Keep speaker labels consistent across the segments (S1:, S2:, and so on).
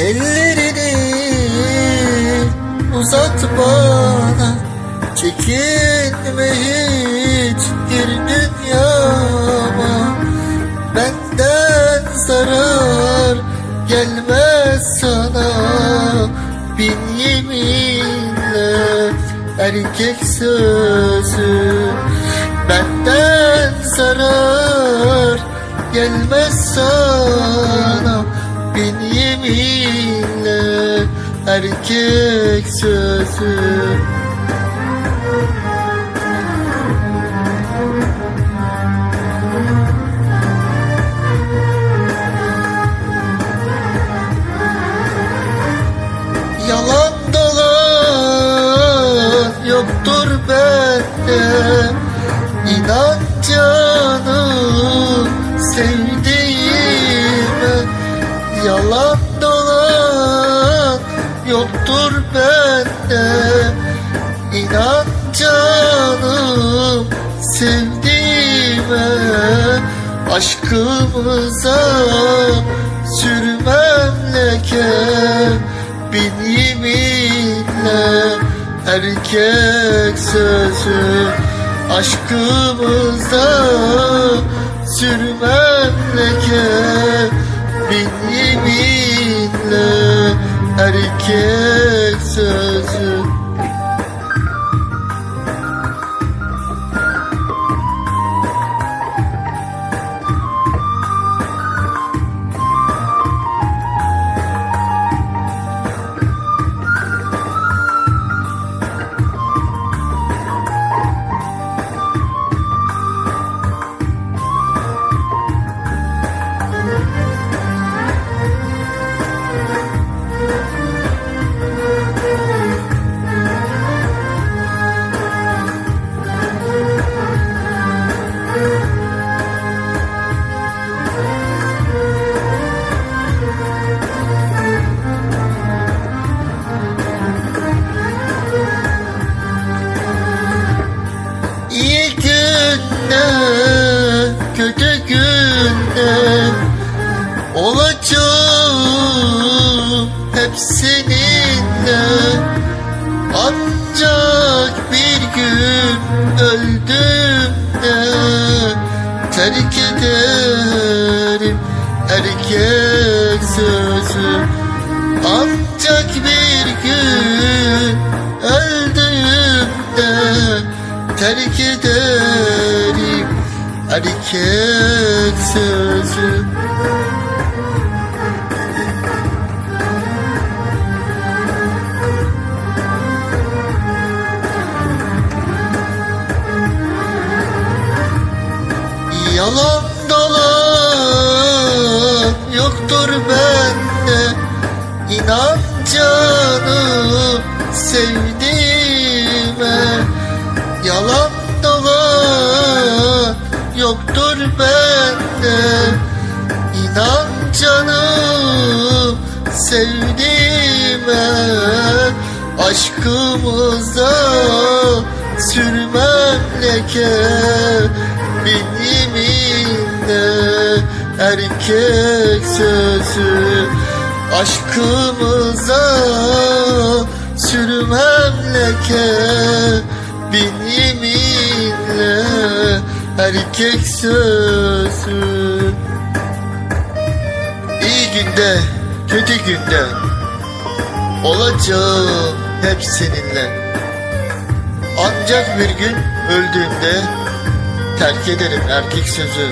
S1: Ellerini uzat bana Çekinme hiç gir dünyama. Benden zarar gelmez sana. Bin yeminle erkek sözü. Benden zarar gelmez sana. Bin yeminle erkek sözü. Yalan dolan yoktur bende. İnan canım sevdiğime Yalan dolan yoktur bende. İnan canım sevdiğime Aşkımıza sürmem leke. Bin yeminle erkek sözü Aşkımıza sürmem leke erkek sözü kötü günde olacağım hep seninle. Ancak bir gün öldüğümde terk ederim erkek sözü. Ancak bir erkek sözü. Yalan dolan yoktur bende İnan canım sevdiğime canım sevdiğime Aşkımıza sürmem leke Bin erkek sözü Aşkımıza sürmem leke Bin erkek sözü günde, kötü günde Olacağım hep seninle. Ancak bir gün öldüğümde Terk ederim erkek sözü.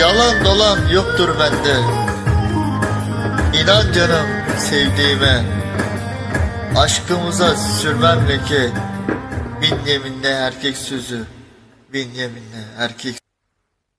S1: Yalan dolan yoktur bende. İnan canım sevdiğime. Aşkımıza sürmem leke. Bin yeminle erkek sözü Bin yeminle erkek